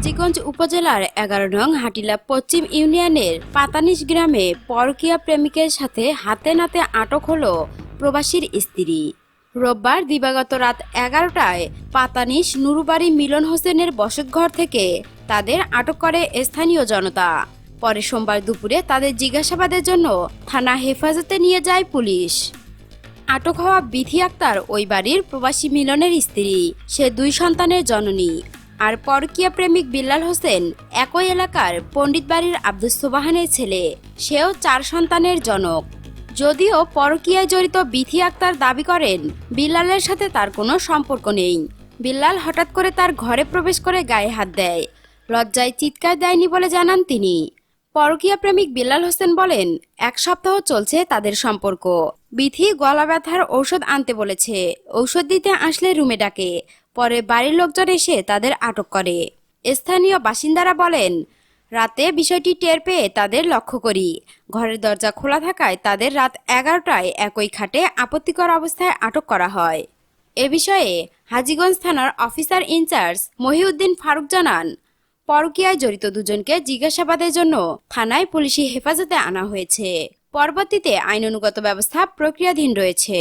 হাজীগঞ্জ উপজেলার এগারো নং হাটিলা পশ্চিম ইউনিয়নের পাতানিশ গ্রামে পরকীয়া প্রেমিকের সাথে হাতে নাতে আটক হল প্রবাসীর স্ত্রী। রোববার দিবাগত রাত এগারোটায় পাতানিশ নুরুবাড়ি মিলন হোসেনের বসতঘর থেকে তাদের আটক করে স্থানীয় জনতা। পরে সোমবার দুপুরে তাদের জিজ্ঞাসাবাদের জন্য থানা হেফাজতে নিয়ে যায় পুলিশ। আটক হওয়া বিথি আক্তার ওই বাড়ির প্রবাসী মিলনের স্ত্রী, সে দুই সন্তানের জননী। আর পরকীয়া প্রেমিক বিল্লাল হোসেন একই এলাকার পণ্ডিত বাড়ির আব্দুস সোবাহানের ছেলে। সেও চার সন্তানের জনক। যদিও পরকীয়ায় জড়িত বিথি আক্তার দাবি করেন, বিল্লালের সাথে তার কোনো সম্পর্ক নেই। বিল্লাল হঠাৎ করে তার ঘরে প্রবেশ করে গায়ে হাত দেয়। লজ্জায় চিৎকার দেয়নি বলে জানান তিনি। পরকীয়া প্রেমিক বিল্লাল হোসেন বলেন, এক সপ্তাহ চলছে তাদের সম্পর্ক। বিথি গলা ব্যথার ঔষধ আনতে বলেছে। ঔষধ দিতে আসলে রুমে ডাকে। পরে বাড়ির লোকজন এসে তাদের আটক করে। স্থানীয় বাসিন্দারা বলেন, রাতে বিষয়টি টের পেয়ে তাদের লক্ষ্য করি। ঘরের দরজা খোলা থাকায় তাদের রাত এগারোটায় একই খাটে আপত্তিকর অবস্থায় আটক করা হয়। এ বিষয়ে হাজীগঞ্জ থানার অফিসার ইনচার্জ মহিউদ্দিন ফারুক জানান, পরকীয়ায় জড়িত দুজনকে জিজ্ঞাসাবাদের জন্য থানায় পুলিশি হেফাজতে আনা হয়েছে। পরবর্তীতে আইন অনুগত ব্যবস্থা প্রক্রিয়াধীন রয়েছে।